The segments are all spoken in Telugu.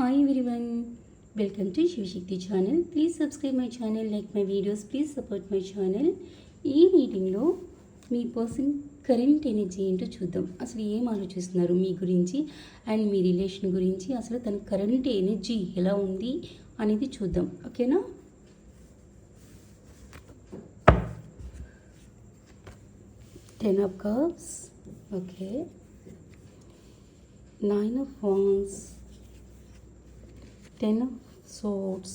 Hi everyone welcome to Shivashakti channel please subscribe my channel like my videos please support my channel ఈ మీటింగ్లో మీ పర్సన్ కరెంట్ ఎనర్జీ ఏంటో చూద్దాం. అసలు ఏం ఆలోచిస్తున్నారు మీ గురించి అండ్ మీ రిలేషన్ గురించి? అసలు తన కరెంట్ ఎనర్జీ ఎలా ఉంది అనేది చూద్దాం. ఓకేనా ten of cups okay nine of wands. Ten of swords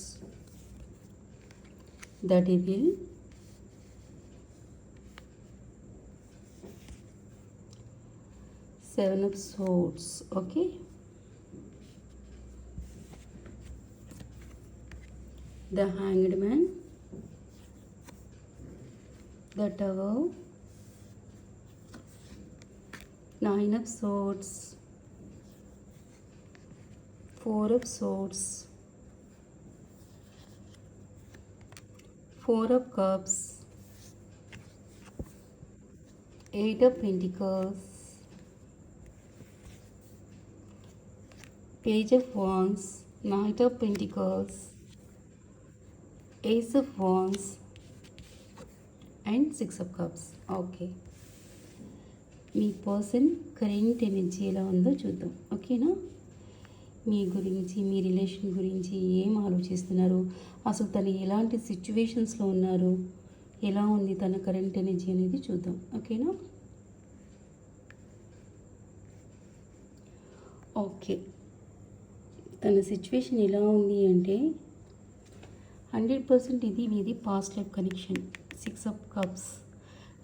the devil seven of swords okay? The hanged man the tower nine of swords four of swords four of cups eight of pentacles page of wands knight of pentacles ace of wands and six of cups okay me person current energy ఎలా ఉందో చూద్దాం ఓకేనా మీ గురించి మీ రిలేషన్ గురించి ఏం ఆలోచిస్తున్నారు? అసలు తను ఎలాంటి సిచ్యువేషన్స్లో ఉన్నారు? ఎలా ఉంది తన కరెంట్ ఎనర్జీ అనేది చూద్దాం. ఓకేనా? ఓకే. తన సిచ్యువేషన్ ఎలా ఉంది అంటే హండ్రెడ్ పర్సెంట్ ఇది మీది past life connection. Six of cups.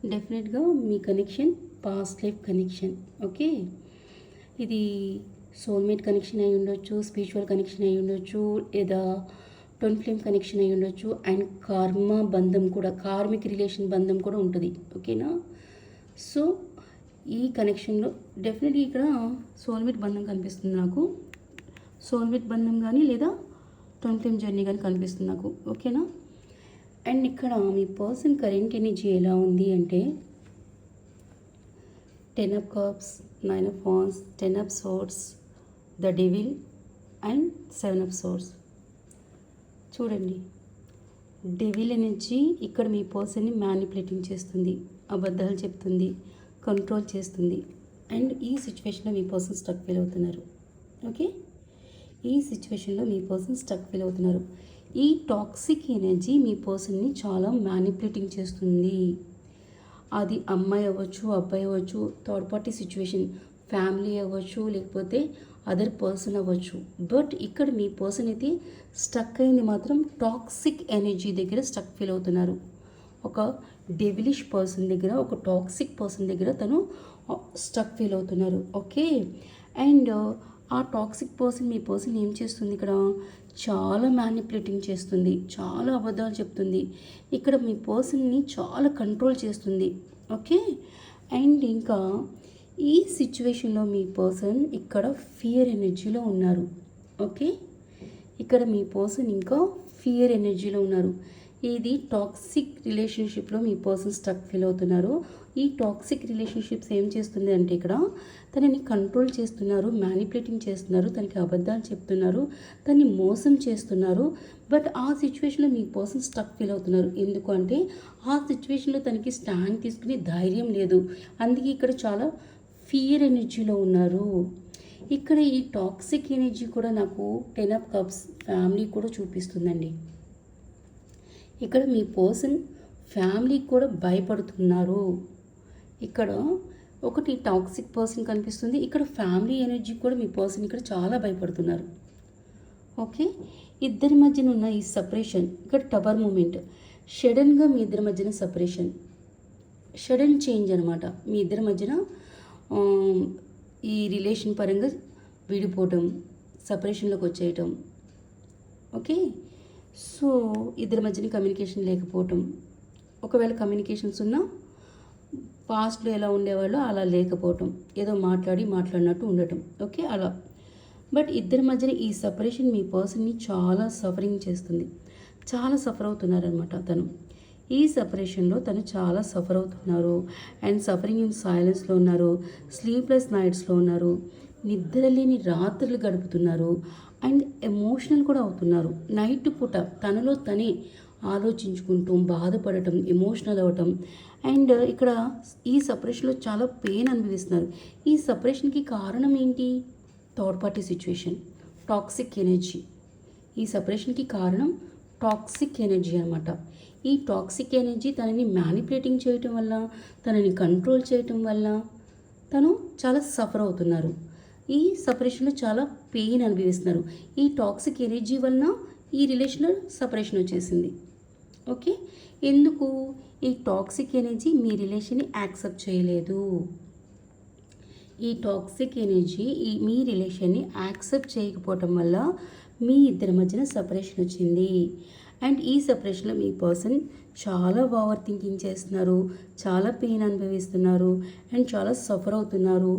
డెఫినెట్గా మీ connection past life connection. Okay? ఇది సోల్మేట్ కనెక్షన్ అయి ఉండొచ్చు స్పిరిచువల్ కనెక్షన్ అయి ఉండొచ్చు లేదా ట్వన్ ఫ్లేమ్ కనెక్షన్ అయి ఉండొచ్చు అండ్ కార్మ బంధం కూడా కార్మిక్ రిలేషన్ బంధం కూడా ఉంటుంది. ఓకేనా సో ఈ కనెక్షన్లో డెఫినెట్గా ఇక్కడ సోల్మేట్ బంధం కనిపిస్తుంది నాకు. సోల్మేట్ బంధం కానీ లేదా ట్వన్ ఫ్లేమ్ జర్నీ కానీ కనిపిస్తుంది నాకు. ఓకేనా అండ్ ఇక్కడ మీ పర్సన్ కరెంట్ ఎనర్జీ ఎలా ఉంది అంటే ten of cups nine of wands ten of swords the devil and seven of swords. చూడండి. డెవిల్ ఎనర్జీ ఇక్కడ మీ పర్సన్ని మ్యానిపులేటింగ్ చేస్తుంది అబద్ధాలు చెప్తుంది కంట్రోల్ చేస్తుంది. అండ్ ఈ సిచ్యువేషన్లో మీ పర్సన్ స్టక్ ఫీల్ అవుతున్నారు. ఓకే? ఈ సిచ్యువేషన్లో మీ పర్సన్ స్టక్ ఫీల్ అవుతున్నారు. ఈ టాక్సిక్ ఎనర్జీ మీ పర్సన్ని చాలా మ్యానిపులేటింగ్ చేస్తుంది. అది అమ్మాయి అవ్వచ్చు అబ్బాయి అవ్వచ్చు థర్డ్ పార్టీ సిచ్యువేషన్ ఫ్యామిలీ అవ్వచ్చు లేకపోతే అదర్ పర్సన్ అవ్వచ్చు. బట్ ఇక్కడ మీ పర్సన్ అయితే స్టక్ అయింది మాత్రం టాక్సిక్ ఎనర్జీ దగ్గర స్టక్ ఫీల్ అవుతున్నారు. ఒక డెవిలిష్ పర్సన్ దగ్గర ఒక టాక్సిక్ పర్సన్ దగ్గర తను స్టక్ ఫీల్ అవుతున్నారు. ఓకే అండ్ uh, ఆ టాక్సిక్ పర్సన్ మీ పర్సన్ ఏం చేస్తుంది ఇక్కడ? చాలా మ్యానిపులేటింగ్ చేస్తుంది. చాలా అబద్ధాలు చెప్తుంది. ఇక్కడ మీ పర్సన్ని చాలా కంట్రోల్ చేస్తుంది. ఓకే అండ్ ఇంకా ఈ సిచ్యువేషన్లో మీ పర్సన్ ఇక్కడ ఫియర్ ఎనర్జీలో ఉన్నారు. ఓకే? ఇక్కడ మీ పర్సన్ ఇంకా ఫియర్ ఎనర్జీలో ఉన్నారు. ఇది టాక్సిక్ రిలేషన్షిప్లో మీ పర్సన్ స్టక్ ఫీల్ అవుతున్నారు. ఈ టాక్సిక్ రిలేషన్షిప్స్ ఏం చేస్తుంది అంటే ఇక్కడ తనని కంట్రోల్ చేస్తున్నారు మ్యానిపులేటింగ్ చేస్తున్నారు తనకి అబద్ధాలు చెప్తున్నారు తనని మోసం చేస్తున్నారు. బట్ ఆ సిచ్యువేషన్లో మీ పర్సన్ స్టక్ ఫీల్ అవుతున్నారు. ఎందుకు అంటే ఆ సిచ్యువేషన్లో తనకి స్టాండ్ తీసుకునే ధైర్యం లేదు. అందుకే ఇక్కడ చాలా ఫియర్ ఎనర్జీలో ఉన్నారు. ఇక్కడ ఈ టాక్సిక్ ఎనర్జీ కూడా నాకు టెన్ ఆఫ్ కప్స్ ఫ్యామిలీ కూడా చూపిస్తుందండి. ఇక్కడ మీ పర్సన్ ఫ్యామిలీకి కూడా భయపడుతున్నారు. ఇక్కడ ఒకటి టాక్సిక్ పర్సన్ కనిపిస్తుంది. ఇక్కడ ఫ్యామిలీ ఎనర్జీ కూడా మీ పర్సన్ ఇక్కడ చాలా భయపడుతున్నారు. ఓకే? ఇద్దరి మధ్యన ఉన్న ఈ సపరేషన్ ఇక్కడ టవర్ మూమెంట్ షడన్గా మీ ఇద్దరి మధ్యన సపరేషన్ షడన్ చేంజ్ అనమాట మీ ఇద్దరి మధ్యన ఈ రిలేషన్ పరంగా విడిపోవటం సపరేషన్లోకి వచ్చేయటం. ఓకే? సో ఇద్దరి మధ్యన కమ్యూనికేషన్ లేకపోవటం. ఒకవేళ కమ్యూనికేషన్స్ ఉన్నా పాస్ట్లో ఎలా ఉండేవాళ్ళో అలా లేకపోవటం. ఏదో మాట్లాడి మాట్లాడినట్టు ఉండటం. ఓకే? అలా. బట్ ఇద్దరి మధ్యన ఈ సపరేషన్ మీ పర్సన్ని చాలా సఫరింగ్ చేస్తుంది. చాలా సఫర్ అవుతున్నారనమాట తను ఈ సపరేషన్లో తను చాలా సఫర్ అవుతున్నారు. అండ్ సఫరింగ్ ఇన్ సైలెన్స్లో ఉన్నారు. స్లీప్లెస్ నైట్స్లో ఉన్నారు. నిద్రలేని రాత్రులు గడుపుతున్నారు. అండ్ ఎమోషనల్ కూడా అవుతున్నారు. నైట్ పూట తనలో తనే ఆలోచించుకుంటూ బాధపడటం ఎమోషనల్ అవ్వటం. అండ్ ఇక్కడ ఈ సపరేషన్లో చాలా పెయిన్ అనుభవిస్తున్నారు. ఈ సపరేషన్కి కారణం ఏంటి? Third party situation. Toxic energy. ఈ సపరేషన్కి కారణం టాక్సిక్ ఎనర్జీ అనమాట ఈ టాక్సిక్ ఎనర్జీ తనని మ్యానిపులేటింగ్ చేయటం వల్ల తనని కంట్రోల్ చేయటం వల్ల తను చాలా సఫర్ అవుతున్నారు. ఈ సపరేషన్లో చాలా పెయిన్ అనుభవిస్తున్నారు. ఈ టాక్సిక్ ఎనర్జీ వలన ఈ రిలేషన్లో సపరేషన్ వచ్చేసింది. ఓకే ఎందుకు? ఈ టాక్సిక్ ఎనర్జీ మీ రిలేషన్ని యాక్సెప్ట్ చేయలేదు. ఈ టాక్సిక్ ఎనర్జీ ఈ మీ రిలేషన్ని యాక్సెప్ట్ చేయకపోవటం వల్ల మీ ఇద్దరి మధ్యన సపరేషన్ వచ్చింది. అండ్ ఈ సపరేషన్లో మీ పర్సన్ చాలా ఓవర్ థింకింగ్ చేస్తున్నారు చాలా పెయిన్ అనుభవిస్తున్నారు అండ్ చాలా సఫర్ అవుతున్నారు.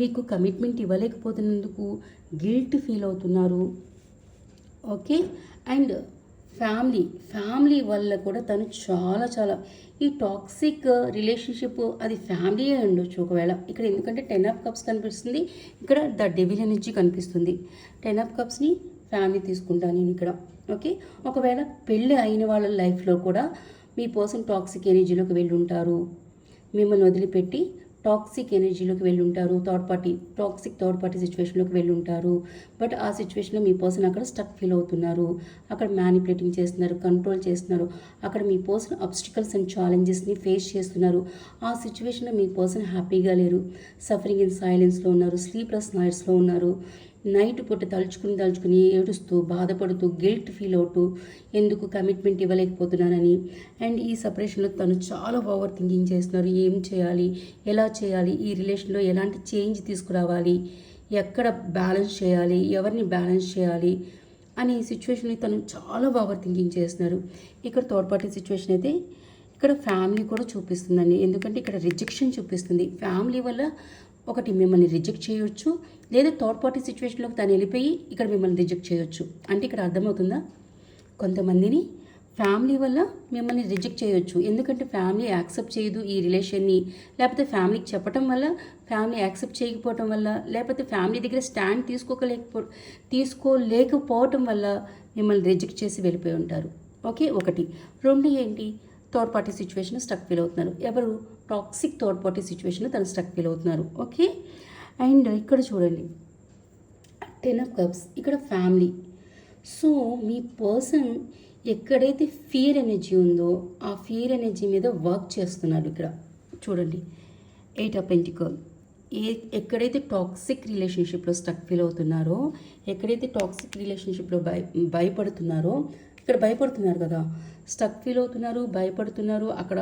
మీకు కమిట్మెంట్ ఇవ్వలేకపోతున్నందుకు గిల్ట్ ఫీల్ అవుతున్నారు. ఓకే అండ్ ఫ్యామిలీ ఫ్యామిలీ వల్ల కూడా తను చాలా చాలా ఈ టాక్సిక్ రిలేషన్షిప్ అది ఫ్యామిలీ ఉండొచ్చు ఒకవేళ. ఇక్కడ ఎందుకంటే టెన్ ఆఫ్ కప్స్ కనిపిస్తుంది ఇక్కడ ద డెవిల్ ఎనర్జీ కనిపిస్తుంది. టెన్ ఆఫ్ కప్స్ని ఫ్యామిలీ తీసుకుంటాను నేను ఇక్కడ. ఓకే? ఒకవేళ పెళ్ళి అయిన వాళ్ళ లైఫ్లో కూడా మీ పర్సన్ టాక్సిక్ ఎనర్జీలోకి వెళ్ళి ఉంటారు మిమ్మల్ని వదిలిపెట్టి టాక్సిక్ ఎనర్జీలోకి వెళ్ళుంటారు third party toxic third party సిచ్యువేషన్లోకి వెళ్ళుంటారు. బట్ ఆ సిచ్యువేషన్లో మీ పర్సన్ అక్కడ స్టక్ ఫీల్ అవుతున్నారు. అక్కడ మ్యానిపులేటింగ్ చేస్తున్నారు కంట్రోల్ చేస్తున్నారు. అక్కడ మీ పర్సన్ అబ్స్టికల్స్ అండ్ ఛాలెంజెస్ని ఫేస్ చేస్తున్నారు. ఆ సిచ్యువేషన్లో మీ పర్సన్ హ్యాపీగా లేరు. సఫరింగ్ ఇన్ సైలెన్స్లో ఉన్నారు. స్లీప్లెస్ నైట్స్లో ఉన్నారు. నైట్ పూట తలుచుకుని తలుచుకుని ఏడుస్తూ బాధపడుతూ గిల్ట్ ఫీల్ అవుతూ ఎందుకు కమిట్మెంట్ ఇవ్వలేకపోతున్నానని. అండ్ ఈ సపరేషన్లో తను చాలా ఓవర్ థింకింగ్ చేస్తున్నారు. ఏం చేయాలి? ఎలా చేయాలి? ఈ రిలేషన్లో ఎలాంటి చేంజ్ తీసుకురావాలి? ఎక్కడ బ్యాలెన్స్ చేయాలి? ఎవరిని బ్యాలెన్స్ చేయాలి? అనే సిచ్యువేషన్ని తను చాలా ఓవర్ థింకింగ్ చేస్తున్నారు. ఇక్కడ థర్డ్ పార్టీ సిచ్యువేషన్ అయితే ఇక్కడ ఫ్యామిలీ కూడా చూపిస్తుందండి. ఎందుకంటే ఇక్కడ రిజెక్షన్ చూపిస్తుంది. ఫ్యామిలీ వల్ల ఒకటి మిమ్మల్ని రిజెక్ట్ చేయొచ్చు లేదా థర్డ్ పార్టీ సిచ్యువేషన్లోకి తను వెళ్ళిపోయి ఇక్కడ మిమ్మల్ని రిజెక్ట్ చేయొచ్చు. అంటే ఇక్కడ అర్థమవుతుందా? కొంతమందిని ఫ్యామిలీ వల్ల మిమ్మల్ని రిజెక్ట్ చేయొచ్చు. ఎందుకంటే ఫ్యామిలీ యాక్సెప్ట్ చేయదు ఈ రిలేషన్ని. లేకపోతే ఫ్యామిలీకి చెప్పటం వల్ల ఫ్యామిలీ యాక్సెప్ట్ చేయకపోవటం వల్ల లేకపోతే ఫ్యామిలీ దగ్గర స్టాండ్ తీసుకోకలేకపో తీసుకోలేకపోవటం వల్ల మిమ్మల్ని రిజెక్ట్ చేసి వెళ్ళిపోయి ఉంటారు. ఓకే? ఒకటి. రెండు ఏంటి? Third party situation stuck feel అవుతున్నారు. ఎవరు? టాక్సిక్ థర్డ్ పార్టీ సిచ్యువేషన్లో తను స్టక్ ఫీల్ అవుతున్నారు. ఓకే అండ్ ఇక్కడ చూడండి. టెన్ ఆఫ్ కప్స్ ఇక్కడ ఫ్యామిలీ సో మీ పర్సన్ ఎక్కడైతే ఫియర్ ఎనర్జీ ఉందో ఆ ఫియర్ ఎనర్జీ మీద వర్క్ చేస్తున్నారు ఇక్కడ. చూడండి. ఎయిట్ ఆఫ్ పెంటికల్ ఏ ఎక్కడైతే టాక్సిక్ రిలేషన్షిప్లో స్టక్ ఫీల్ అవుతున్నారో ఎక్కడైతే టాక్సిక్ రిలేషన్షిప్లో భయ భయపడుతున్నారో ఇక్కడ భయపడుతున్నారు కదా. స్టక్ ఫీల్ అవుతున్నారు భయపడుతున్నారు అక్కడ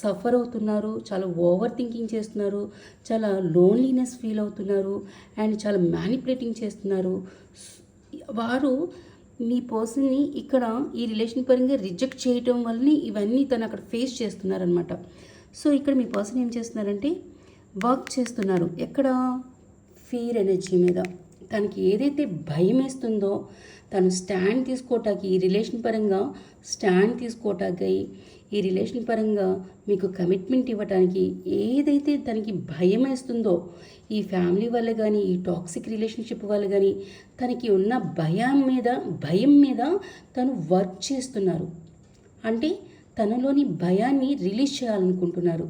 సఫర్ అవుతున్నారు చాలా ఓవర్ థింకింగ్ చేస్తున్నారు చాలా లోన్లీనెస్ ఫీల్ అవుతున్నారు అండ్ చాలా మ్యానిపులేటింగ్ చేస్తున్నారు. వారు మీ పర్సన్ని ఇక్కడ ఈ రిలేషన్ పరంగా రిజెక్ట్ చేయటం వల్లనే ఇవన్నీ తను అక్కడ ఫేస్ చేస్తున్నారనమాట సో ఇక్కడ మీ పర్సన్ ఏం చేస్తున్నారంటే వర్క్ చేస్తున్నారు. ఎక్కడ? ఫీర్ ఎనర్జీ మీద. తనకి ఏదైతే భయం వేస్తుందో తను స్టాండ్ తీసుకోవటానికి ఈ రిలేషన్ పరంగా స్టాండ్ తీసుకోవటానికి ఈ రిలేషన్ పరంగా మీకు కమిట్మెంట్ ఇవ్వటానికి ఏదైతే తనకి భయం వేస్తుందో ఈ ఫ్యామిలీ వల్ల కానీ ఈ టాక్సిక్ రిలేషన్షిప్ వల్ల కానీ తనకి ఉన్న భయం మీద భయం మీద తను వర్క్ చేస్తున్నారు. అంటే తనలోని భయాన్ని రిలీజ్ చేయాలనుకుంటున్నారు.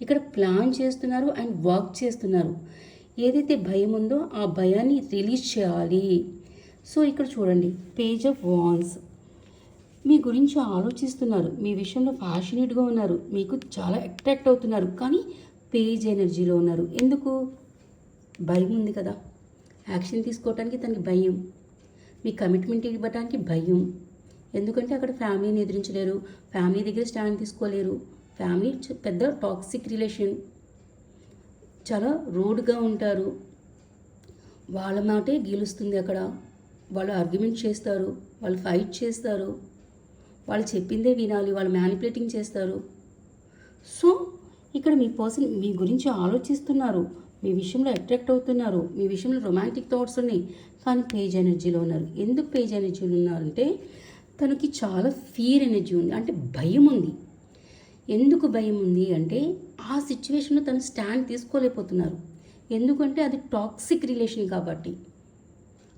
ఇక్కడ ప్లాన్ చేస్తున్నారు అండ్ వర్క్ చేస్తున్నారు. ఏదైతే భయం ఉందో ఆ భయాన్ని రిలీజ్ చేయాలి. సో ఇక్కడ చూడండి పేజ్ ఆఫ్ వాన్స్ మీ గురించి ఆలోచిస్తున్నారు మీ విషయంలో ఫ్యాషనేట్గా ఉన్నారు మీకు చాలా అట్రాక్ట్ అవుతున్నారు కానీ పేజ్ ఎనర్జీలో ఉన్నారు. ఎందుకు? భయం ఉంది కదా. యాక్షన్ తీసుకోవటానికి తనకి భయం. మీ కమిట్మెంట్ ఇవ్వడానికి భయం. ఎందుకంటే అక్కడ ఫ్యామిలీని ఎదిరించలేరు ఫ్యామిలీ దగ్గర స్టాండ్ తీసుకోలేరు. ఫ్యామిలీ పెద్ద టాక్సిక్ రిలేషన్ చాలా రూడ్గా ఉంటారు. వాళ్ళ మాటే గెలుస్తుంది అక్కడ. వాళ్ళు ఆర్గ్యుమెంట్ చేస్తారు. వాళ్ళు ఫైట్ చేస్తారు. వాళ్ళు చెప్పిందే వినాలి. వాళ్ళు మ్యానిపులేటింగ్ చేస్తారు. సో ఇక్కడ మీ పర్సన్ మీ గురించి ఆలోచిస్తున్నారు. మీ విషయంలో అట్రాక్ట్ అవుతున్నారు. మీ విషయంలో రొమాంటిక్ థాట్స్ ఉన్నాయి. కానీ పేజ్ ఎనర్జీలో ఉన్నారు. ఎందుకు పేజ్ ఎనర్జీలో ఉన్నారంటే తనకి చాలా ఫియర్ ఎనర్జీ ఉంది. అంటే భయం ఉంది. ఎందుకు భయం ఉంది అంటే ఆ సిచ్యువేషన్లో తను స్టాండ్ తీసుకోలేకపోతున్నారు. ఎందుకంటే అది టాక్సిక్ రిలేషన్ కాబట్టి.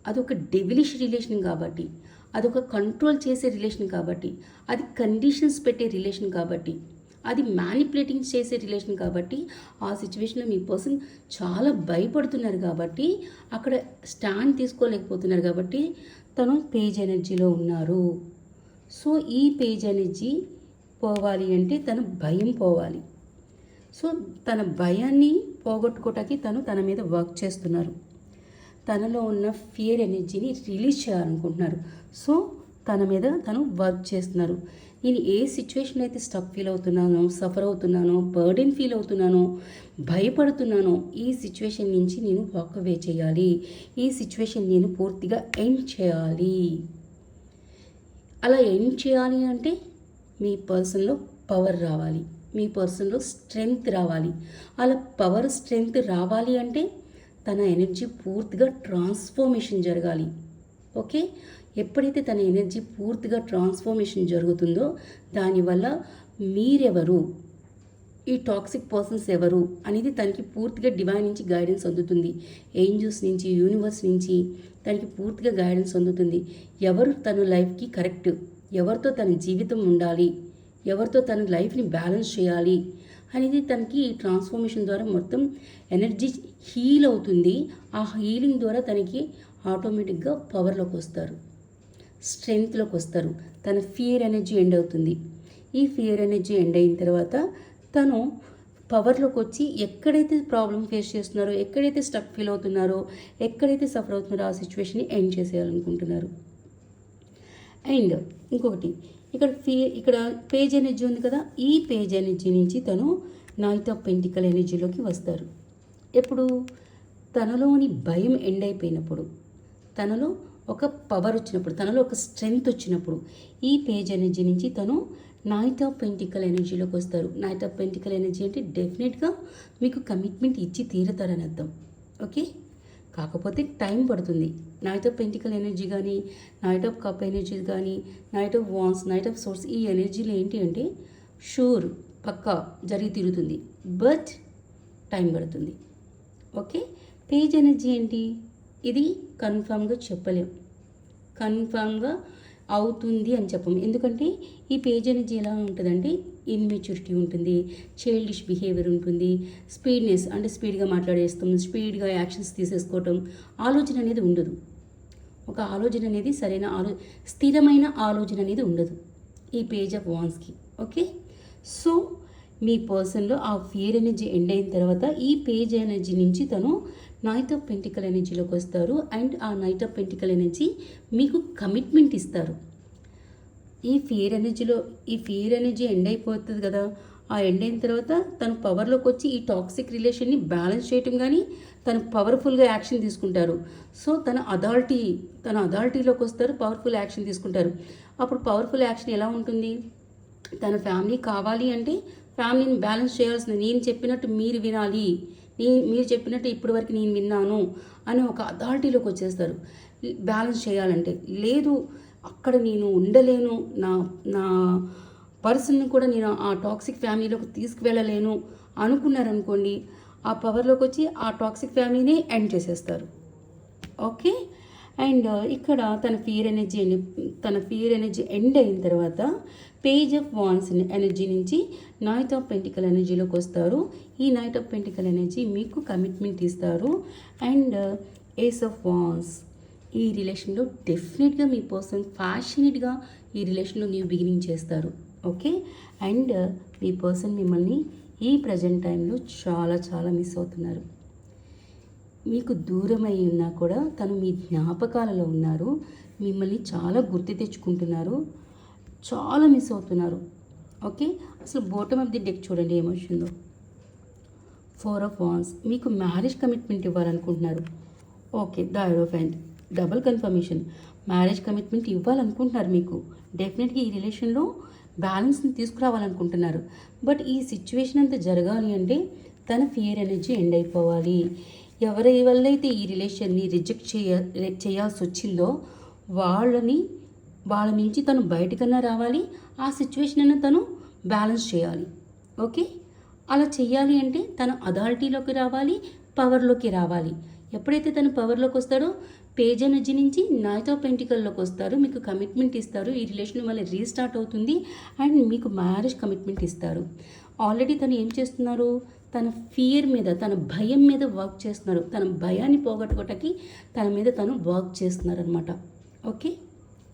అదొక డెవిలిష్ రిలేషన్ కాబట్టి. అదొక కంట్రోల్ చేసే రిలేషన్ కాబట్టి. అది కండిషన్స్ పెట్టే రిలేషన్ కాబట్టి. అది మ్యానిపులేటింగ్ చేసే రిలేషన్ కాబట్టి. ఆ సిచ్యువేషన్లో మీ పర్సన్ చాలా భయపడుతున్నారు కాబట్టి అక్కడ స్టాండ్ తీసుకోలేకపోతున్నారు కాబట్టి తను పేజ్ ఎనర్జీలో ఉన్నారు. సో ఈ పేజ్ ఎనర్జీ పోవాలి అంటే తన భయం పోవాలి. సో తన భయాన్ని పోగొట్టుకోవటానికి తను తన మీద వర్క్ చేస్తున్నారు. తనలో ఉన్న ఫియర్ ఎనర్జీని రిలీజ్ చేయాలనుకుంటున్నారు. సో తన మీద తను వర్క్ చేస్తున్నారు. నేను ఏ సిచ్యువేషన్ అయితే స్టక్ ఫీల్ అవుతున్నానో సఫర్ అవుతున్నానో బర్డెన్ ఫీల్ అవుతున్నానో భయపడుతున్నానో ఈ సిచ్యువేషన్ నుంచి నేను వాక్ అవే చేయాలి. ఈ సిచ్యువేషన్ నేను పూర్తిగా ఎండ్ చేయాలి. అలా ఎండ్ చేయాలి అంటే మీ పర్సన్లో పవర్ రావాలి. మీ పర్సన్లో స్ట్రెంగ్త్ రావాలి. అలా పవర్ స్ట్రెంగ్త్ రావాలి అంటే తన ఎనర్జీ పూర్తిగా ట్రాన్స్ఫర్మేషన్ జరగాలి. ఓకే? ఎప్పుడైతే తన ఎనర్జీ పూర్తిగా ట్రాన్స్ఫర్మేషన్ జరుగుతుందో దానివల్ల మీరెవరు? ఈ టాక్సిక్ పర్సన్స్ ఎవరు? అనేది తనకి పూర్తిగా డివైన్ నుంచి గైడెన్స్ అందుతుంది. ఏంజల్స్ నుంచి యూనివర్స్ నుంచి తనకి పూర్తిగా గైడెన్స్ అందుతుంది. ఎవరు తన లైఫ్కి కరెక్ట్? ఎవరితో తన జీవితం ఉండాలి? ఎవరితో తన లైఫ్ని బ్యాలెన్స్ చేయాలి? అనేది తనకి ఈ ట్రాన్స్ఫర్మేషన్ ద్వారా మొత్తం ఎనర్జీ హీల్ అవుతుంది. ఆ హీలింగ్ ద్వారా తనకి ఆటోమేటిక్గా పవర్లోకి వస్తారు. స్ట్రెంగ్త్లోకి వస్తారు. తన ఫియర్ ఎనర్జీ ఎండ్ అవుతుంది. ఈ ఫియర్ ఎనర్జీ ఎండ్ అయిన తర్వాత తను పవర్లోకి వచ్చి ఎక్కడైతే ప్రాబ్లం ఫేస్ చేస్తున్నారో ఎక్కడైతే స్టక్ ఫీల్ అవుతున్నారో ఎక్కడైతే సఫర్ అవుతున్నారో ఆ సిచ్యువేషన్ని ఎండ్ చేసేయాలనుకుంటున్నారు. అండ్ ఇంకొకటి ఇక్కడ ఫీ ఇక్కడ పేజ్ ఎనర్జీ ఉంది కదా ఈ పేజ్ ఎనర్జీ నుంచి తను నైట్ ఆఫ్ పెంటికల్ ఎనర్జీలోకి వస్తారు. ఎప్పుడు? తనలోని భయం ఎండ్ అయిపోయినప్పుడు. తనలో ఒక పవర్ వచ్చినప్పుడు తనలో ఒక స్ట్రెంగ్త్ వచ్చినప్పుడు ఈ పేజ్ ఎనర్జీ నుంచి తను నైట్ ఆఫ్ పెంటికల్ ఎనర్జీలోకి వస్తారు. నైట్ ఆఫ్ పెంటికల్ ఎనర్జీ అంటే డెఫినెట్గా మీకు కమిట్మెంట్ ఇచ్చి తీరుతారని అర్థం. ఓకే కాకపోతే టైం పడుతుంది. నైట్ ఆఫ్ పెంటికల్ ఎనర్జీ కానీ నైట్ ఆఫ్ కప్ ఎనర్జీ కానీ knight of wands knight of swords ఈ ఎనర్జీలు ఏంటి అంటే షూర్ పక్కా జరిగి తీరుతుంది. బట్ టైం పడుతుంది. ఓకే పేజ్ ఎనర్జీ ఏంటి? ఇది కన్ఫామ్గా చెప్పలేం. కన్ఫామ్గా అవుతుంది అని చెప్పము ఎందుకంటే ఈ పేజ్ ఎనర్జీ ఎలా ఉంటుందంటే ఇమ్మెచ్యూరిటీ ఉంటుంది చైల్డిష్ బిహేవియర్ ఉంటుంది స్పీడ్నెస్ అంటే స్పీడ్గా మాట్లాడేస్తాం స్పీడ్గా యాక్షన్స్ తీసేసుకోవటం ఆలోచన అనేది ఉండదు. ఒక ఆలోచన అనేది సరైన ఆలో స్థిరమైన ఆలోచన అనేది ఉండదు. ఈ పేజ్ ఆఫ్ వాన్స్కి ఓకే సో మీ పర్సన్లో ఆ ఫియర్ ఎనర్జీ ఎండ్ అయిన తర్వాత ఈ పేజ్ ఎనర్జీ నుంచి తను నైట్ ఆఫ్ పెంటికల్ ఎనర్జీలోకి వస్తారు. అండ్ ఆ నైట్ ఆఫ్ పెంటికల్ ఎనర్జీ మీకు కమిట్మెంట్ ఇస్తారు. ఈ ఫియర్ ఎనర్జీలో ఈ ఫియర్ ఎనర్జీ ఎండ్ అయిపోతుంది కదా. ఆ ఎండ్ అయిన తర్వాత తను పవర్లోకి వచ్చి ఈ టాక్సిక్ రిలేషన్ని బ్యాలెన్స్ చేయటం కానీ తను పవర్ఫుల్గా యాక్షన్ తీసుకుంటారు. సో తన అథారిటీ తన అథారిటీలోకి వస్తారు పవర్ఫుల్ యాక్షన్ తీసుకుంటారు. అప్పుడు పవర్ఫుల్ యాక్షన్ ఎలా ఉంటుంది? తన ఫ్యామిలీ కావాలి అంటే ఫ్యామిలీని బ్యాలెన్స్ చేయాల్సింది. నేను చెప్పినట్టు మీరు వినాలి. నేను మీరు చెప్పినట్టు ఇప్పటి వరకు నేను విన్నాను అని ఒక అథారిటీలోకి వచ్చేస్తారు. బ్యాలెన్స్ చేయాలంటే. లేదు అక్కడ నేను ఉండలేను. నా నా పర్సన్ని కూడా నేను ఆ టాక్సిక్ ఫ్యామిలీలోకి తీసుకువెళ్ళలేను అనుకున్నారనుకోండి ఆ పవర్లోకి వచ్చి ఆ టాక్సిక్ ఫ్యామిలీని ఎండ్ చేసేస్తారు. ఓకే? అండ్ ఇక్కడ తన ఫియర్ ఎనర్జీ తన ఫియర్ ఎనర్జీ ఎండ్ అయిన తర్వాత పేజ్ ఆఫ్ వాన్స్ ఎనర్జీ నుంచి నైట్ ఆఫ్ పెంటికల్ ఎనర్జీలోకి వస్తారు. ఈ నైట్ ఆఫ్ పెంటికల్ ఎనర్జీ మీకు కమిట్మెంట్ ఇస్తారు. And ace of wands. ఈ రిలేషన్లో డెఫినెట్గా మీ పర్సన్ ఫ్యాషనేట్గా ఈ రిలేషన్లో న్యూ బిగినింగ్ చేస్తారు. ఓకే? అండ్ uh, మీ పర్సన్ మిమ్మల్ని ఈ ప్రజెంట్ టైంలో చాలా చాలా మిస్ అవుతున్నారు. మీకు దూరమై ఉన్నా కూడా తను మీ జ్ఞాపకాలలో ఉన్నారు. మిమ్మల్ని చాలా గుర్తు తెచ్చుకుంటున్నారు. చాలా మిస్ అవుతున్నారు. ఓకే? అసలు బోటమ్ ఆఫ్ ది డెక్ చూడండి ఏమొచ్చిందో. ఫోర్ ఆఫ్ వాన్స్ మీకు marriage commitment ఇవ్వాలనుకుంటున్నారు. Okay the hierophant double confirmation. Marriage commitment ఇవ్వాలనుకుంటున్నారు మీకు. డెఫినెట్గా ఈ రిలేషన్లో బ్యాలెన్స్ని తీసుకురావాలనుకుంటున్నారు. బట్ ఈ సిచ్యువేషన్ అంతా జరగాలి అంటే తన ఫియర్ ఎనర్జీ ఎండ్ అయిపోవాలి. ఎవరి వల్ల అయితే ఈ రిలేషన్ని రిజెక్ట్ చేయ చేయాల్సి వచ్చిందో వాళ్ళని వాళ్ళ నుంచి తను బయటకన్నా రావాలి. ఆ సిచ్యువేషన్ అన్న తను బ్యాలెన్స్ చేయాలి. ఓకే? అలా చేయాలి అంటే తను అథారిటీలోకి రావాలి పవర్లోకి రావాలి. ఎప్పుడైతే తను పవర్లోకి వస్తాడో పేజ్ ఎనర్జీ నుంచి నైట్ పెంటికల్లోకి వస్తారు. మీకు కమిట్మెంట్ ఇస్తారు. ఈ రిలేషన్ మళ్ళీ రీస్టార్ట్ అవుతుంది. అండ్ మీకు మ్యారేజ్ కమిట్మెంట్ ఇస్తారు. ఆల్రెడీ తను ఏం చేస్తున్నారు? తన ఫియర్ మీద తన భయం మీద వర్క్ చేస్తున్నారు. తన భయాన్ని పోగొట్టుకోవటానికి తన మీద తను వర్క్ చేస్తున్నారు అనమాట ఓకే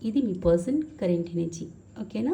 ఇది మీ పర్సన్ కరెంట్ ఎనర్జీ ఓకేనా